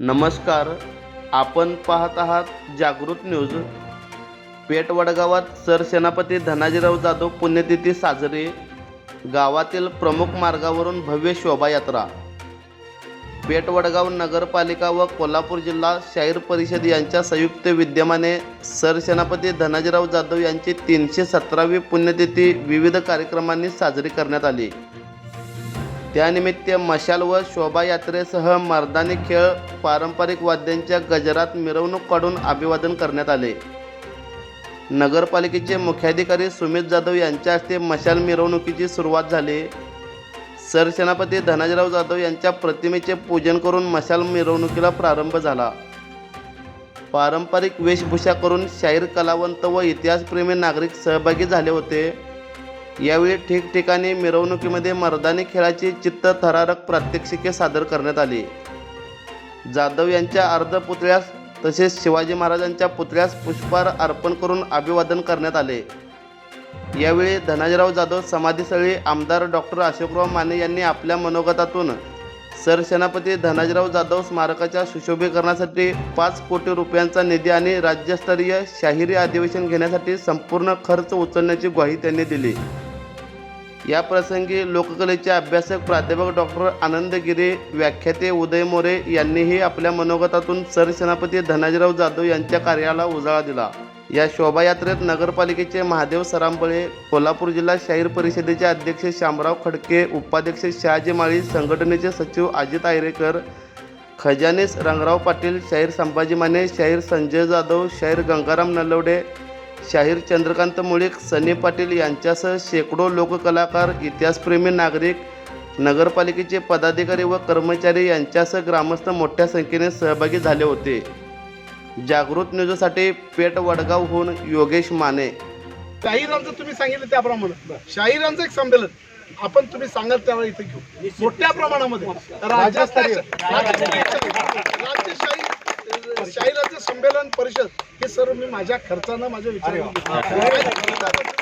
नमस्कार आपण पाहत आहात जागृत न्यूज. पेठ वडगावात सरसेनापती धनाजीराव जाधव पुण्यतिथी साजरी गावातील प्रमुख मार्गावरून भव्य शोभायात्रा. पेठ वडगाव नगरपालिका व कोल्हापूर जिल्हा शाहीर परिषद यांच्या संयुक्त विद्यमाने सरसेनापती धनाजीराव जाधव यांची तीनशे सतरावी पुण्यतिथी विविध कार्यक्रमांनी साजरी करण्यात आली. त्यानिमित्त मशाल व शोभायात्रेसह मर्दानी खेळ पारंपरिक वाद्यांच्या गजरात मिरवणूक काढून अभिवादन करण्यात आले. नगरपालिकेचे मुख्याधिकारी सुमित जाधव यांच्या हस्ते मशाल मिरवणुकीची सुरुवात झाली. सरसेनापती धनाजीराव जाधव यांच्या प्रतिमेचे पूजन करून मशाल मिरवणुकीला प्रारंभ झाला. पारंपरिक वेशभूषा करून शाहीर कलावंत व इतिहासप्रेमी नागरिक सहभागी झाले होते. यावेळी ठिकठिकाणी मिरवणुकीमध्ये मर्दानी खेळाची चित्तथरारक प्रात्यक्षिके सादर करण्यात आली. जाधव यांच्या अर्धपुतळ्यास तसेच शिवाजी महाराजांच्या पुतळ्यास पुष्पहार अर्पण करून अभिवादन करण्यात आले. यावेळी धनाजीराव जाधव समाधीस्थळी आमदार डॉक्टर अशोकराव माने यांनी आपल्या मनोगतातून सरसेनापती धनाजीराव जाधव स्मारकाच्या सुशोभीकरणासाठी पाच कोटी रुपयांचा निधी आणि राज्यस्तरीय शाहिरी अधिवेशन घेण्यासाठी संपूर्ण खर्च उचलण्याची ग्वाही त्यांनी दिली. या प्रसंगी लोककलेचे अभ्यासक प्राध्यापक डॉक्टर आनंद गिरे व्याख्याते उदय मोरे यांनीही आपल्या मनोगतातून सरसेनापती धनाजीराव जाधव यांच्या कार्याला उजाळा दिला. या शोभायात्रेत नगरपालिकेचे महादेव सरांबळे कोल्हापूर जिल्हा शाहीर परिषदेचे अध्यक्ष शामराव खडके उपाध्यक्ष शहाजी माळी संघटनेचे सचिव अजित आयरेकर खजानीस रंगराव पाटील शाहीर संभाजी माने शाहीर संजय जाधव शाहीर गंगाराम नलवडे शाहीर चंद्रकांत मुळीक सनी पाटील यांच्यासह शेकडो लोककलाकार इतिहासप्रेमी नागरिक नगरपालिकेचे पदाधिकारी व कर्मचारी यांच्यासह ग्रामस्थ मोठ्या संख्येने सहभागी झाले होते. जागृत न्यूजसाठी पेठ वडगावहून योगेश माने. शाहिरांचं तुम्ही सांगितलं त्याप्रमाणे. शाहिरांचं एक संमेलन. आपण तुम्ही सांगाल त्यावेळी इथे घेऊ. मोठ्या प्रमाणामध्ये. राज्यस्तरीय. परिषद हे सर्व मी माझ्या खर्चानं माझ्या घेतलं.